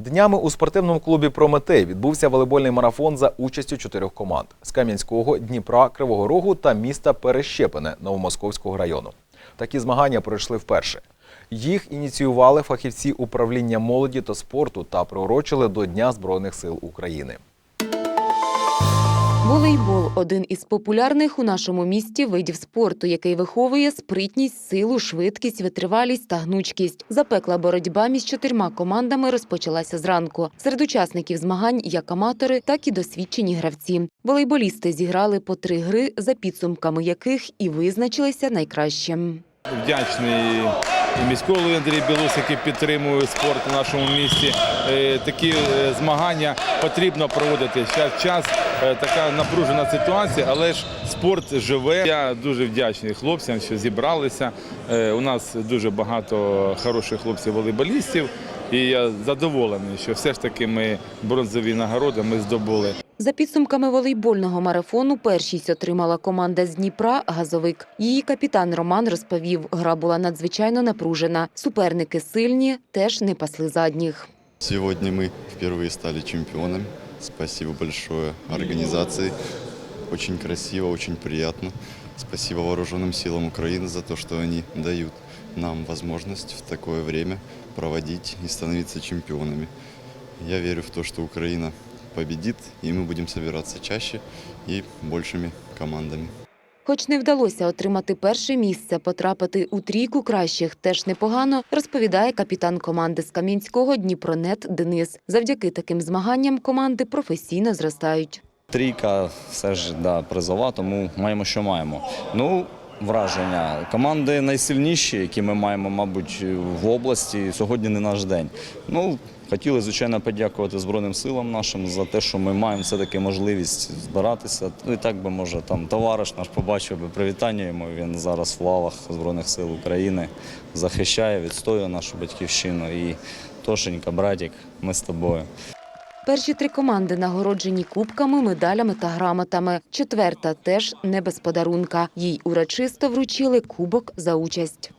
Днями у спортивному клубі Прометей відбувся волейбольний марафон за участю чотирьох команд з Кам'янського, Дніпра, Кривого Рогу та міста Перещепине Новомосковського району. Такі змагання пройшли вперше. Їх ініціювали фахівці управління молоді та спорту та приурочили до Дня Збройних сил України. Волейбол один із популярних у нашому місті видів спорту, який виховує спритність, силу, швидкість, витривалість та гнучкість. Запекла боротьба між чотирма командами розпочалася зранку. Серед учасників змагань як аматори, так і досвідчені гравці. Волейболісти зіграли по три гри, за підсумками яких і визначилися найкращим. Вдячний і міському голові Андрій Білус, який підтримує спорт у нашому місті. Е, Такі е, змагання потрібно проводити. Зараз час е, така напружена ситуація, але ж спорт живе. Я дуже вдячний хлопцям, що зібралися. У нас дуже багато хороших хлопців-волейболістів. І я задоволений, що все ж таки ми бронзові нагороди ми здобули. За підсумками волейбольного марафону першість отримала команда з Дніпра «Газовик». Її капітан Роман розповів, гра була надзвичайно напружена. Суперники сильні, теж не пасли задніх. Сегодня мы впервые стали чемпионами. Спасибо большое организации. Очень красиво, очень приятно. Спасибо вооруженным силам Украины за то, что они дают нам возможность в такое время проводить и становиться чемпионами. Я верю в то, что Украина победит, и мы будем собираться чаще и большими командами. Хоч не вдалося отримати перше місце, потрапити у трійку кращих теж непогано, розповідає капітан команди з Кам'янського Дніпронет Денис. Завдяки таким змаганням команди професійно зростають. Трійка все ж да, призова, тому маємо, що маємо. Ну, враження. Команди найсильніші, які ми маємо, мабуть, в області. Сьогодні не наш день. Ну, хотіли, звичайно, подякувати Збройним силам нашим за те, що ми маємо все-таки можливість збиратися. Ну і так би, може, там товариш наш побачив би привітання йому. Він зараз в лавах Збройних сил України захищає, відстоює нашу батьківщину. І Тошенька, братік, ми з тобою. Перші три команди нагороджені кубками, медалями та грамотами. Четверта теж не без подарунка. Їй урочисто вручили кубок за участь.